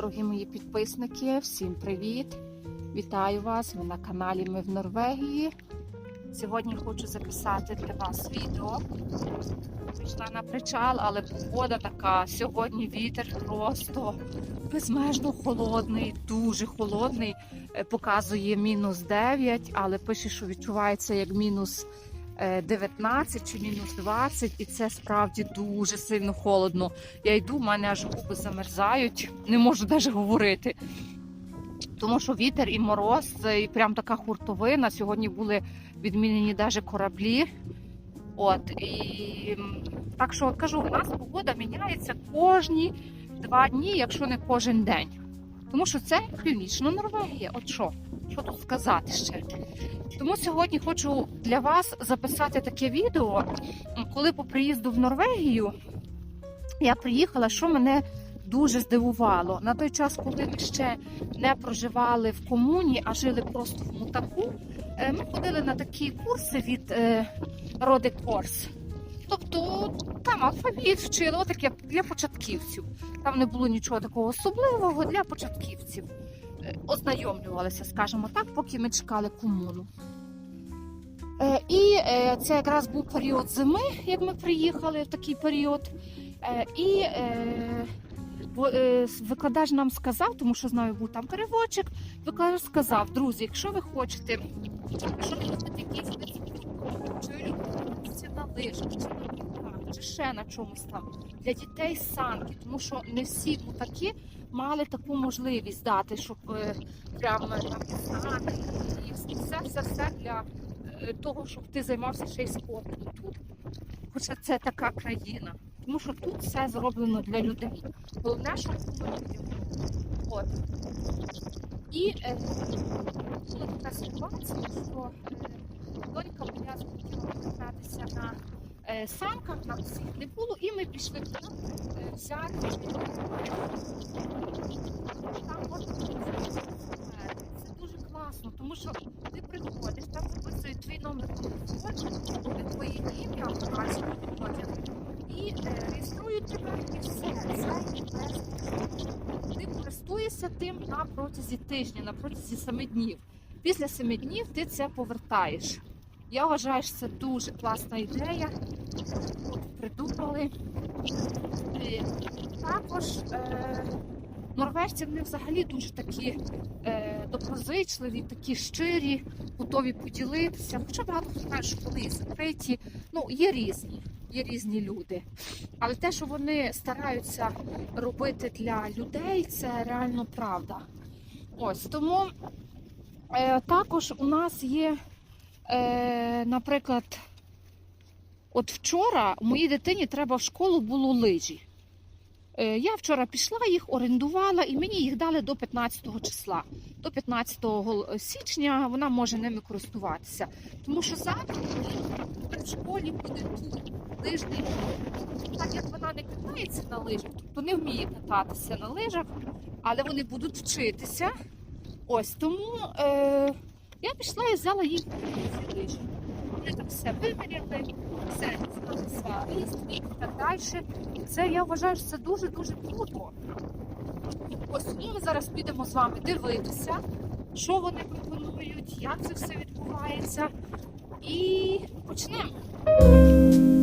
дорогі мої підписники, всім привіт! Вітаю вас! Ви на каналі Ми в Норвегії. Сьогодні хочу записати для вас відео. Прийшла на причал, але погода така. Сьогодні вітер просто безмежно холодний, дуже холодний. Е, Показує мінус 9, але пише, що відчувається як мінус 19 чи мінус 20, і це справді дуже сильно холодно. Я йду, в мене аж губи замерзають, не можу навіть говорити. Тому що вітер і мороз, і прям така хуртовина. Сьогодні були відмінені навіть кораблі. От і так що кажу, у нас погода міняється кожні два дні, якщо не кожен день. Тому що це північна Норвегія. От що? Що тут сказати ще? Тому сьогодні хочу для вас записати таке відео, коли по приїзду в Норвегію я приїхала, що мене дуже здивувало. На той час, коли ми ще не проживали в комуні, а жили просто в мутаку, е, ми ходили на такі курси від е, Роди Корс. Тобто там алфавіт вчили, отаке для початківців. Там не було нічого такого особливого для початківців. Е, Ознайомлювалися, скажімо так, поки ми чекали комуну. Е, І е, це якраз був період зими, як ми приїхали в такий період. І викладач нам сказав, тому що з нами був там переводчик, викладач сказав, друзі, якщо ви хочете, якщо ви хочете спорту, чи на лижах, чи на коньках, чи ще на чомусь там для дітей санки, тому що не всі мутаки мали таку можливість дати, щоб е, прямо там санки, і все, все, все для е, того, щоб ти займався ще й спортом тут. Хоча це така країна. Тому що тут все зроблено для людей. Головне, щоб було. От. І е, була така ситуація, що е, санках, на всіх не було, і ми пішли туди е, взяти. Там можна. Це дуже класно, тому що ти приходиш, там записують твій номер телефону, твоє ім'я, бачиш, і е, реєструють тебе і все. Ти користуєшся тим на протязі тижня, на протязі семи днів. Після семи днів ти це повертаєш. Я вважаю, що це дуже класна ідея. Придумали. Також е, норвежці вони взагалі дуже такі е, доброзичливі, такі щирі, готові поділитися. Хоча багато хто каже, що вони закриті. Ну, є різні є різні люди. Але те, що вони стараються робити для людей, це реально правда. Ось тому е, також у нас є, е, наприклад, от вчора моїй дитині треба в школу було лижі. Е, Я вчора пішла, їх орендувала, і мені їх дали до 15 числа. До 15 січня вона може ними користуватися. Тому що завтра в школі буде лижний. Так як вона не катається на лижах, тобто не вміє кататися на лижах, але вони будуть вчитися. Ось тому е, я пішла і взяла ці лижі. Вони там все виміряли, все різні і так далі. Це я вважаю, що це дуже-дуже круто. Ось тому ми зараз підемо з вами дивитися, що вони пропонують, як це все відбувається. І почнемо.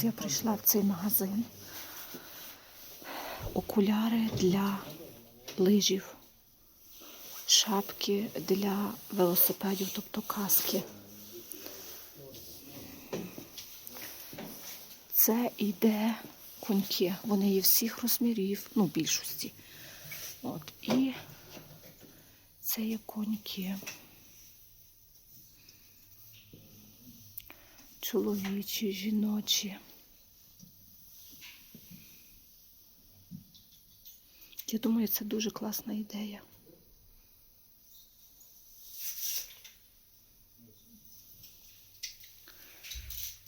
Ось я прийшла в цей магазин. Окуляри для лижів, шапки для велосипедів, тобто каски. Це іде коньки. Вони є всіх розмірів, ну, більшості. От. І це є коньки. чоловічі, жіночі. Я думаю, це дуже класна ідея.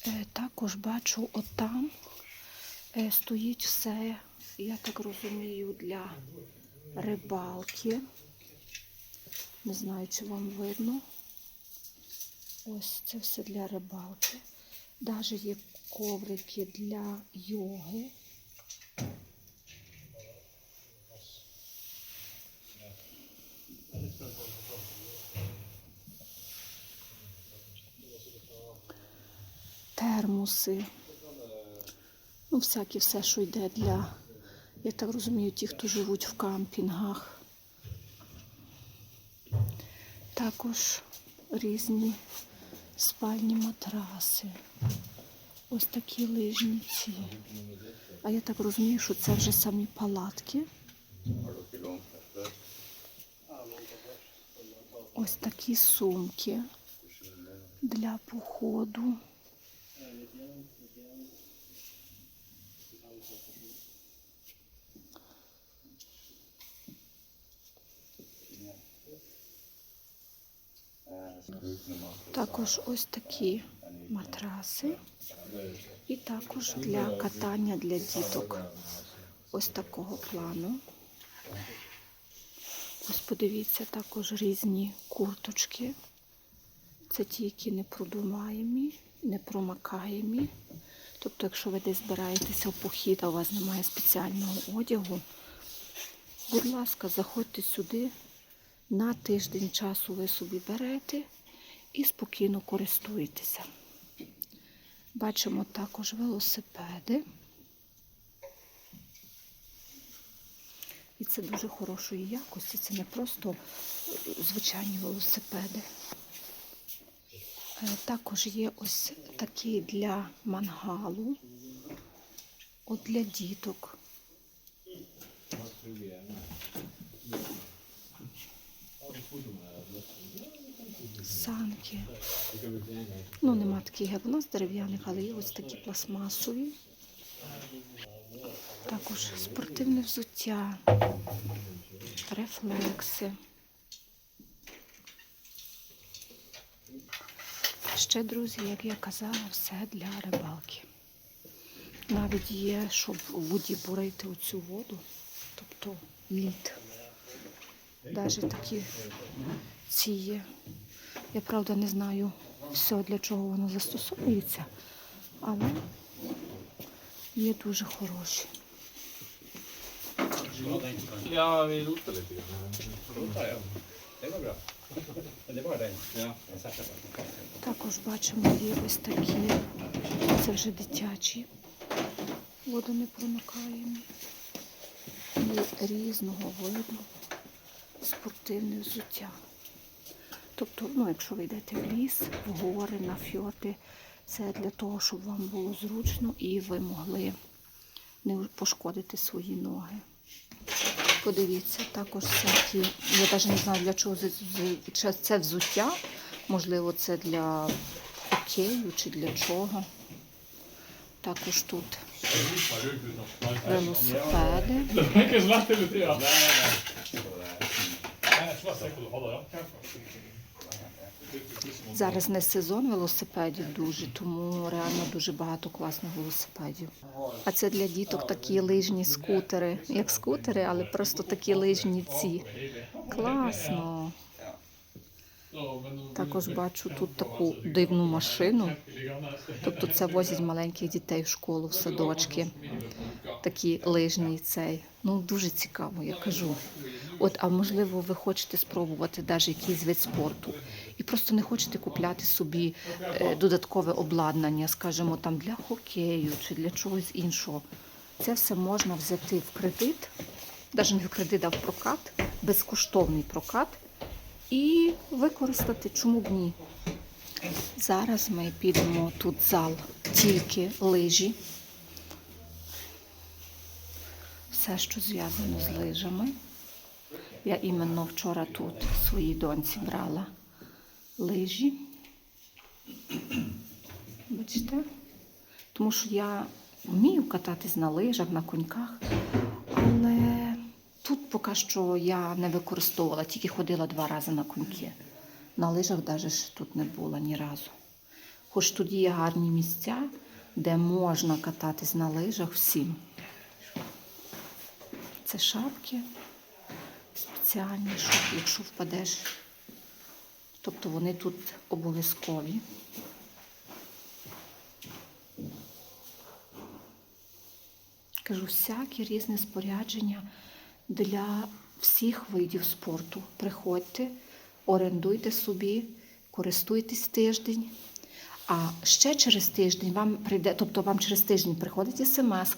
Е, Також бачу, отам е, стоїть все, я так розумію, для рибалки. Не знаю, чи вам видно. Ось це все для рибалки. Даже є коврики для йоги. Термоси. Ну, всяке все, що йде для, я так розумію, ті, хто живуть в кампінгах. Також різні спальні матраси. Ось такі лижниці. А я так розумію, що це вже самі палатки. Ось такі сумки для походу. Також ось такі матраси. І також для катання для діток. Ось такого плану. Ось подивіться, також різні курточки. Це ті, які не продуваємі, не промакаємі. Тобто, якщо ви десь збираєтеся в похід, а у вас немає спеціального одягу, будь ласка, заходьте сюди, На тиждень часу ви собі берете і спокійно користуєтеся. Бачимо також велосипеди. І це дуже хорошої якості. Це не просто звичайні велосипеди. Е, Також є ось такі для мангалу, от для діток. Санки. Ну, нема таких, як у нас дерев'яних, але є ось такі пластмасові. Також спортивне взуття, рефлекси. Ще, друзі, як я казала, все для рибалки. Навіть є, щоб у воді бурити оцю воду, тобто лід. Навіть такі ці є. Я правда не знаю все, для чого воно застосовується, але є дуже хороші. Ja, vi. Det bra. Men det var den. Ja. Також бачимо, є ось такі, це вже дитячі, водонепроникаємі. І різного виду спортивне взуття. Тобто, ну, якщо ви йдете в ліс, в гори, на фьорди, це для того, щоб вам було зручно і ви могли не пошкодити свої ноги. Подивіться, також всякі, я навіть не знаю для чого це- взуття. Можливо, це для хокею чи для чого. Також тут велосипеди. Зараз не сезон велосипедів дуже, тому реально дуже багато класних велосипедів. А це для діток такі лижні скутери, як скутери, але просто такі лижні ці. Класно. Також бачу тут таку дивну машину. Тобто це возять маленьких дітей в школу, в садочки. Такі лижні цей. Ну дуже цікаво, я кажу. От, а можливо, ви хочете спробувати навіть якийсь вид спорту і просто не хочете купляти собі е, додаткове обладнання, скажімо, там для хокею чи для чогось іншого. Це все можна взяти в кредит, навіть не в кредит, а в прокат, безкоштовний прокат, і використати, чому б ні. Зараз ми підемо тут зал тільки лижі. Все, що зв'язано з лижами. Я іменно вчора тут своїй доньці брала лижі. Бачите? Тому що я вмію кататись на лижах, на коньках, але тут поки що я не використовувала, тільки ходила два рази на коньки. На лижах навіть тут не була ні разу. Хоч тут є гарні місця, де можна кататись на лижах всім. Це шапки спеціальні, щоб якщо впадеш. Тобто вони тут обов'язкові. Кажу, всякі різне спорядження для всіх видів спорту. Приходьте, орендуйте собі, користуйтесь тиждень. А ще через тиждень вам прийде, тобто вам через тиждень приходить смс,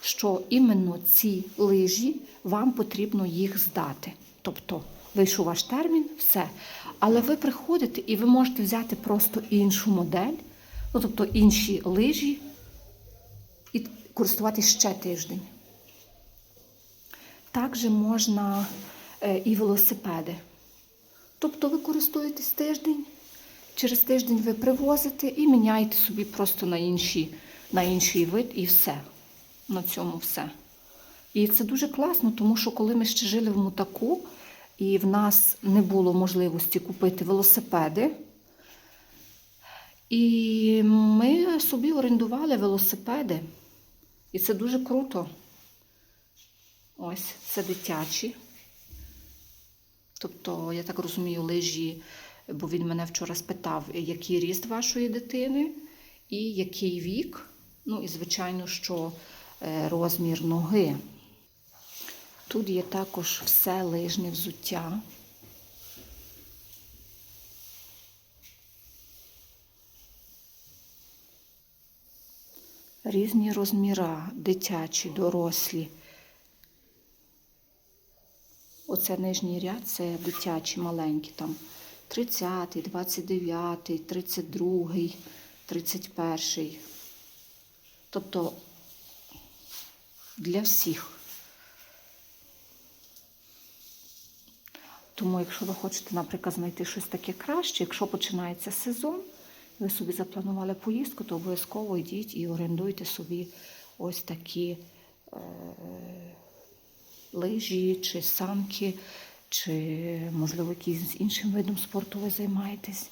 що іменно ці лижі вам потрібно їх здати. Тобто вийшов ваш термін, все. Але ви приходите і ви можете взяти просто іншу модель, ну тобто інші лижі, і користуватись ще тиждень. Також можна е, і велосипеди. Тобто ви користуєтесь тиждень, через тиждень ви привозите і міняєте собі просто на, інші, на інший вид і все. На цьому все. І це дуже класно, тому що коли ми ще жили в мутаку, і в нас не було можливості купити велосипеди, і ми собі орендували велосипеди. І це дуже круто. Ось, це дитячі. Тобто, я так розумію, лижі, бо він мене вчора спитав, який ріст вашої дитини і який вік. Ну і, звичайно, що е, розмір ноги. Тут є також все лижне взуття. Різні розміра, дитячі, дорослі. Оце нижній ряд це дитячі маленькі, там 30, 29, 32, 31. Тобто для всіх. Тому, якщо ви хочете, наприклад, знайти щось таке краще, якщо починається сезон, ви собі запланували поїздку, то обов'язково йдіть і орендуйте собі ось такі е, лижі чи санки, чи, можливо, якимось іншим видом спорту ви займаєтесь.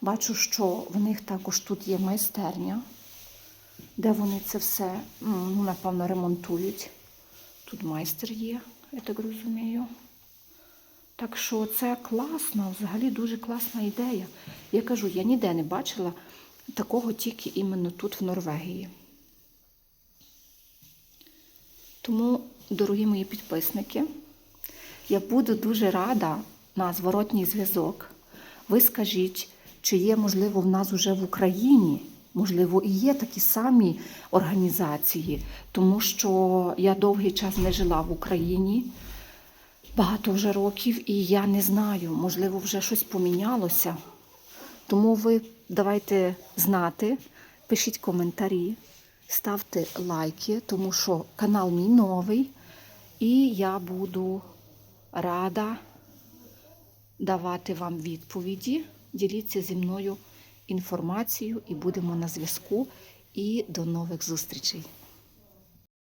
Бачу, що в них також тут є майстерня, де вони це все, ну, напевно, ремонтують. Тут майстер є, я так розумію. Так що це класно, взагалі дуже класна ідея. Я кажу, я ніде не бачила такого тільки іменно тут, в Норвегії. Тому, дорогі мої підписники, я буду дуже рада на зворотній зв'язок. Ви скажіть, чи є, можливо, в нас вже в Україні, можливо, і є такі самі організації, тому що я довгий час не жила в Україні багато вже років, і я не знаю, можливо, вже щось помінялося. Тому ви давайте знати, пишіть коментарі, ставте лайки, тому що канал мій новий, і я буду рада давати вам відповіді. Діліться зі мною інформацією і будемо на зв'язку. І до нових зустрічей!